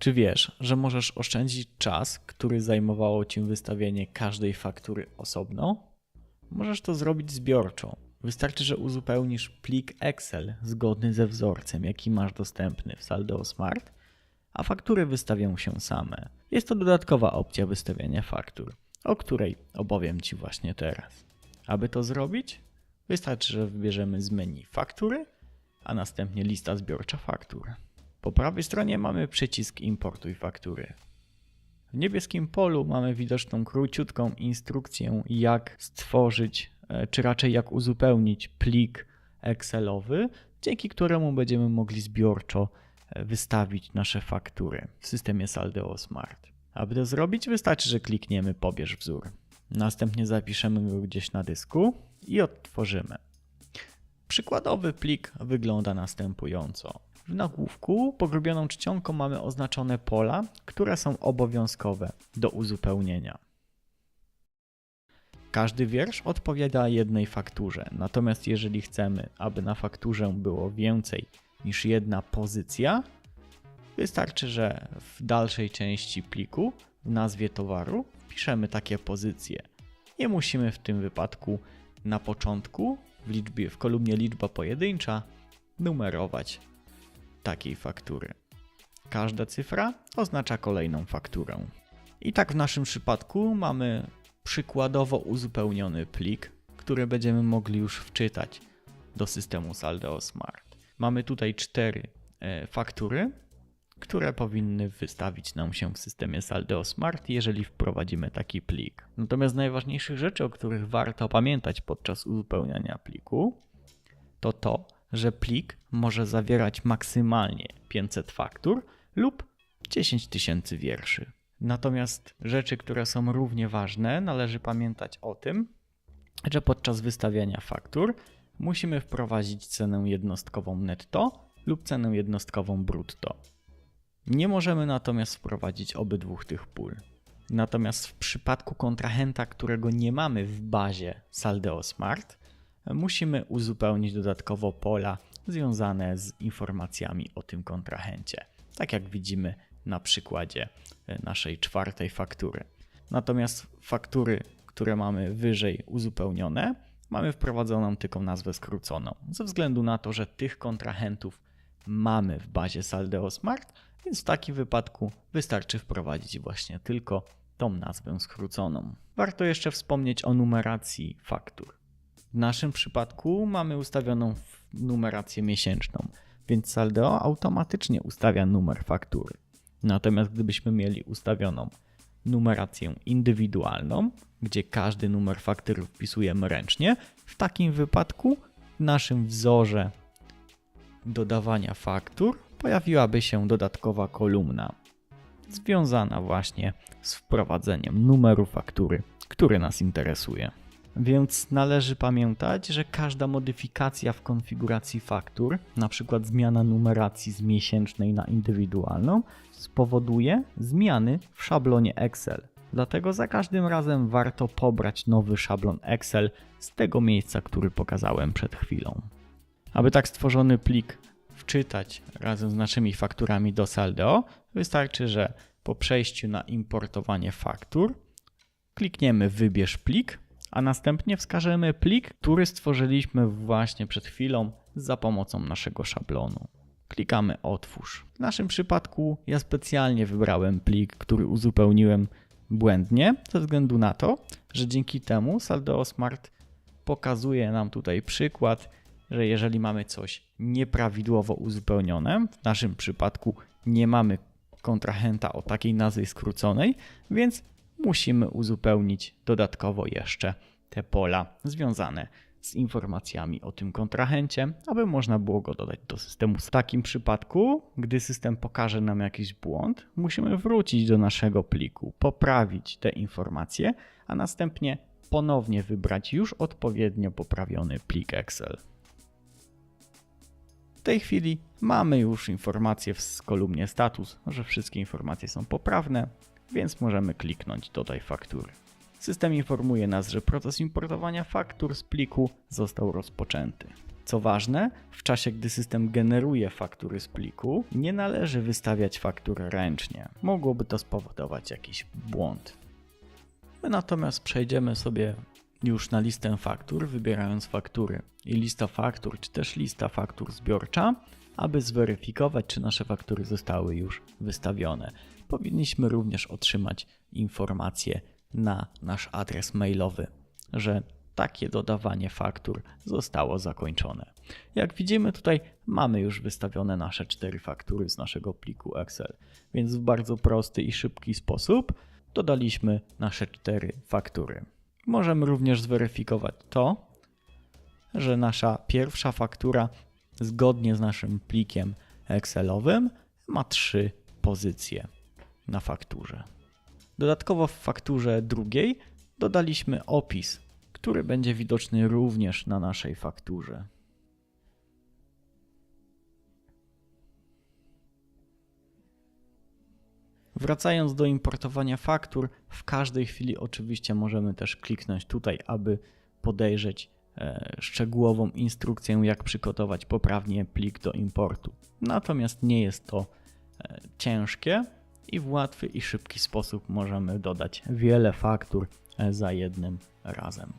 Czy wiesz, że możesz oszczędzić czas, który zajmowało ci wystawienie każdej faktury osobno? Możesz to zrobić zbiorczo. Wystarczy, że uzupełnisz plik Excel zgodny ze wzorcem, jaki masz dostępny w Saldo Smart, a faktury wystawią się same. Jest to dodatkowa opcja wystawiania faktur, o której opowiem Ci właśnie teraz. Aby to zrobić, wystarczy, że wybierzemy z menu faktury, a następnie lista zbiorcza faktur. Po prawej stronie mamy przycisk Importuj faktury. W niebieskim polu mamy widoczną króciutką instrukcję, jak stworzyć, e, czy raczej jak uzupełnić plik Excelowy, dzięki któremu będziemy mogli zbiorczo e, wystawić nasze faktury w systemie Saldeo Smart. Aby to zrobić, wystarczy, że klikniemy Pobierz wzór. Następnie zapiszemy go gdzieś na dysku i odtworzymy. Przykładowy plik wygląda następująco. W nagłówku pogrubioną czcionką mamy oznaczone pola, które są obowiązkowe do uzupełnienia. Każdy wiersz odpowiada jednej fakturze, natomiast jeżeli chcemy, aby na fakturze było więcej niż jedna pozycja, wystarczy, że w dalszej części pliku w nazwie towaru wpiszemy takie pozycje. Nie musimy w tym wypadku na początku w, liczbie, w kolumnie liczba pojedyncza numerować takiej faktury. Każda cyfra oznacza kolejną fakturę. I tak w naszym przypadku mamy przykładowo uzupełniony plik, który będziemy mogli już wczytać do systemu Saldeo Smart. Mamy tutaj cztery e, faktury, które powinny wystawić nam się w systemie Saldeo Smart, jeżeli wprowadzimy taki plik. Natomiast najważniejszych rzeczy, o których warto pamiętać podczas uzupełniania pliku, to to, że plik może zawierać maksymalnie 500 faktur lub 10 tysięcy wierszy. Natomiast rzeczy, które są równie ważne, należy pamiętać o tym, że podczas wystawiania faktur musimy wprowadzić cenę jednostkową netto lub cenę jednostkową brutto. Nie możemy natomiast wprowadzić obydwu tych pól. Natomiast w przypadku kontrahenta, którego nie mamy w bazie Saldeo Smart, musimy uzupełnić dodatkowo pola związane z informacjami o tym kontrahencie. Tak jak widzimy na przykładzie e, naszej czwartej faktury. Natomiast faktury, które mamy wyżej uzupełnione, mamy wprowadzoną tylko nazwę skróconą. Ze względu na to, że tych kontrahentów mamy w bazie Saldeo Smart, więc w takim wypadku wystarczy wprowadzić właśnie tylko tą nazwę skróconą. Warto jeszcze wspomnieć o numeracji faktur. W naszym przypadku mamy ustawioną numerację miesięczną, więc Saldeo automatycznie ustawia numer faktury. Natomiast gdybyśmy mieli ustawioną numerację indywidualną, gdzie każdy numer faktury wpisujemy ręcznie, w takim wypadku w naszym wzorze dodawania faktur pojawiłaby się dodatkowa kolumna związana właśnie z wprowadzeniem numeru faktury, który nas interesuje. Więc należy pamiętać, że każda modyfikacja w konfiguracji faktur, przykład zmiana numeracji z miesięcznej na indywidualną, spowoduje zmiany w szablonie Excel. Dlatego za każdym razem warto pobrać nowy szablon Excel z tego miejsca, który pokazałem przed chwilą. Aby tak stworzony plik wczytać razem z naszymi fakturami do Saldo, wystarczy, że po przejściu na importowanie faktur klikniemy wybierz plik a następnie wskażemy plik, który stworzyliśmy właśnie przed chwilą za pomocą naszego szablonu. Klikamy Otwórz. W naszym przypadku ja specjalnie wybrałem plik, który uzupełniłem błędnie, ze względu na to, że dzięki temu Saldeo Smart pokazuje nam tutaj przykład, że jeżeli mamy coś nieprawidłowo uzupełnione, w naszym przypadku nie mamy kontrahenta o takiej nazwie skróconej, więc musimy uzupełnić dodatkowo jeszcze te pola związane z informacjami o tym kontrahencie, aby można było go dodać do systemu. W takim przypadku, gdy system pokaże nam jakiś błąd, musimy wrócić do naszego pliku, poprawić te informacje, a następnie ponownie wybrać już odpowiednio poprawiony plik Excel. W tej chwili mamy już informację w kolumnie status, że wszystkie informacje są poprawne, więc możemy kliknąć Dodaj faktury. System informuje nas, że proces importowania faktur z pliku został rozpoczęty. Co ważne, w czasie gdy system generuje faktury z pliku, nie należy wystawiać faktur ręcznie. Mogłoby to spowodować jakiś błąd. My natomiast przejdziemy sobie już na listę faktur, wybierając faktury. I lista faktur, czy też lista faktur zbiorcza, aby zweryfikować, czy nasze faktury zostały już wystawione. Powinniśmy również otrzymać informację na nasz adres mailowy, że takie dodawanie faktur zostało zakończone. Jak widzimy tutaj mamy już wystawione nasze cztery faktury z naszego pliku Excel, więc w bardzo prosty i szybki sposób dodaliśmy nasze cztery faktury. Możemy również zweryfikować to, że nasza pierwsza faktura zgodnie z naszym plikiem Excelowym ma trzy pozycje na fakturze. Dodatkowo w fakturze drugiej dodaliśmy opis, który będzie widoczny również na naszej fakturze. Wracając do importowania faktur, w każdej chwili oczywiście możemy też kliknąć tutaj, aby podejrzeć e, szczegółową instrukcję, jak przygotować poprawnie plik do importu. Natomiast nie jest to e, ciężkie i w łatwy i szybki sposób możemy dodać wiele faktur e, za jednym razem.